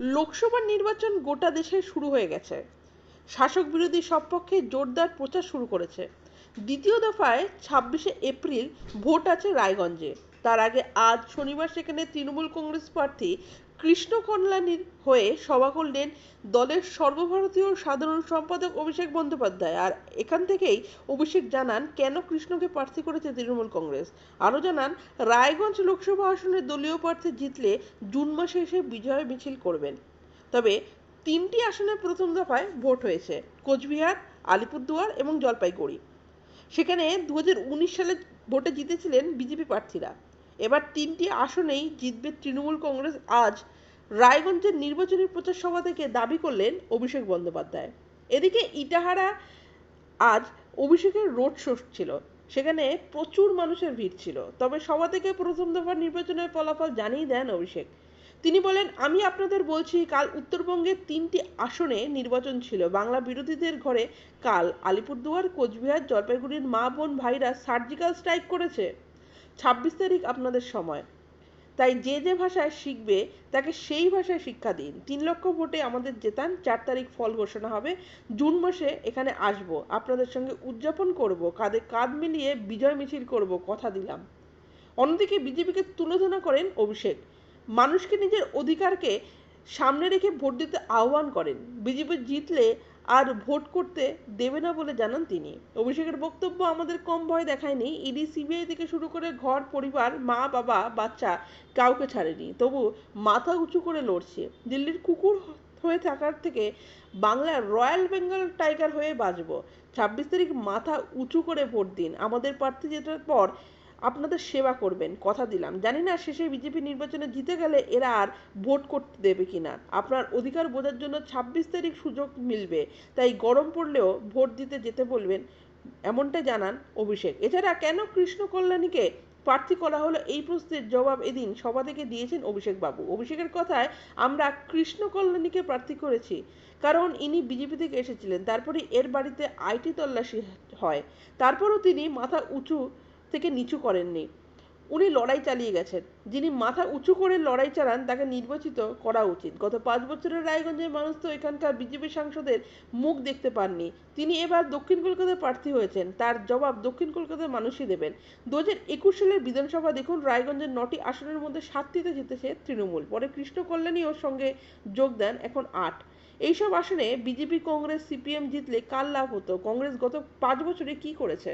লোকসভা নির্বাচন গোটা দেশে শুরু হয়ে গেছে। শাসক বিরোধী সব পক্ষে জোরদার প্রচার শুরু করেছে। দ্বিতীয় দফায় ছাব্বিশে এপ্রিল ভোট আছে রায়গঞ্জে। তার আগে আজ শনিবার সেখানে তৃণমূল কংগ্রেস প্রার্থী কৃষ্ণ কল্যাণীর হয়ে সভা করলেন দলের সর্বভারতীয় সাধারণ সম্পাদক অভিষেক বন্দ্যোপাধ্যায়। আর এখান থেকেই অভিষেক জানান, কেন কৃষ্ণকে প্রার্থী করেছে তৃণমূল কংগ্রেস? আরও জানান, রায়গঞ্জ লোকসভা আসনে দলীয় প্রার্থী জিতলে জুন মাসে এসে বিজয় মিছিল করবেন। তবে তিনটি আসনে প্রথম দফায় ভোট হয়েছে, কোচবিহার, আলিপুরদুয়ার এবং জলপাইগুড়ি। সেখানে দু হাজার উনিশ সালে ভোটে জিতেছিলেন বিজেপি প্রার্থীরা। এবার তিনটি আসনেই জিতবে তৃণমূল কংগ্রেস। আজ রায়গঞ্জের নির্বাচনী প্রচার সভা থেকে দাবি করলেন অভিষেক বন্দ্যোপাধ্যায়। এদিকে ইটাহারা আজ অভিষেকের রোড শো ছিল। সেখানে প্রচুর মানুষের ভিড় ছিল। তবে সভা থেকে প্রথম দফার নির্বাচনের ফলাফল জানিয়ে দেন অভিষেক। তিনি বলেন, আমি আপনাদের বলছি, কাল উত্তরবঙ্গের তিনটি আসনে নির্বাচন ছিল। বাংলা বিরোধীদের ঘরে কাল আলিপুরদুয়ার, কোচবিহার, জলপাইগুড়ির মা বোন ভাইরা সার্জিক্যাল স্ট্রাইক করেছে। ছাব্বিশ তারিখ আপনাদের সময়। তাই যে যে ভাষায় শিখবে, তাকে সেই ভাষায় শিক্ষা দিন। তিন লক্ষ ভোটে আমাদের জেতান, চার তারিখ ফল ঘোষণা হবে। জুন মাসে এখানে আসব, আপনাদের সঙ্গে উদযাপন করব, কাঁধে কাঁধ মিলিয়ে বিজয় মিছিল করব, কথা দিলাম। অন্যদিকে বিজেপিকে তুলোধনা করেন অভিষেক। মানুষকে নিজের অধিকারকে সামনে রেখে ভোট দিতে আহ্বান করেন। বিজেপি জিতলে আর ভোট করতে দেবে না বলে জানান তিনি। অভিষেকের বক্তব্য আমাদের কম ভয় দেখায়নি। ইডি, সিবিআই থেকে শুরু করে ঘর, পরিবার, মা, বাবা, বাচ্চা কাউকে ছাড়েনি। তবু মাথা উঁচু করে লড়ছে। দিল্লির কুকুর হয়ে থাকার থেকে বাংলার রয়্যাল বেঙ্গল টাইগার হয়ে বাঁচবো। ছাব্বিশ তারিখ মাথা উঁচু করে ভোট দিন। আমাদের প্রার্থী জেতার পর আপনাদের সেবা করবেন, কথা দিলাম। জানি না শেষে বিজেপি নির্বাচনে জিতে গেলে এরা আর ভোট করতে দেবে কিনা। আপনার অধিকার বোঝার জন্য ছাব্বিশ তারিখ সুযোগ মিলবে, তাই গরম পড়লেও ভোট দিতে যেতে বলবেন, এমনটা জানান অভিষেক। এছাড়া কেন কৃষ্ণ কল্যাণীকে প্রার্থী করা হলো এই প্রশ্নের জবাব এদিন সভা থেকে দিয়েছেন অভিষেক বাবু। অভিষেকের কথায় আমরা কৃষ্ণ কল্যাণীকে প্রার্থী করেছি, কারণ ইনি বিজেপি থেকে এসেছিলেন তারপরে এর বাড়িতে আইটি তল্লাশি হয়, তারপরও তিনি মাথা উঁচু থেকে নিচু করেননি। উনি লড়াই চালিয়ে গেছেন। যিনি মাথা উঁচু করে লড়াই চালান, তাকে নির্বাচিত করা উচিত। গত পাঁচ বছরের রায়গঞ্জের মানুষ তো এখানকার বিজেপি সাংসদের মুখ দেখতে পাননি। তিনি এবার দক্ষিণ কলকাতার প্রার্থী হয়েছেন। তার জবাব দক্ষিণ কলকাতার মানুষই দেবেন। দু একুশ সালের বিধানসভা দেখুন, রায়গঞ্জের নটি আসনের মধ্যে সাতটিতে জিতেছে তৃণমূল। পরে কৃষ্ণ কল্যাণী ওর সঙ্গে যোগ দেন, এখন আট। এইসব আসনে বিজেপি, কংগ্রেস, সিপিএম জিতলে কার লাভ হতো? কংগ্রেস গত পাঁচ বছরে কি করেছে?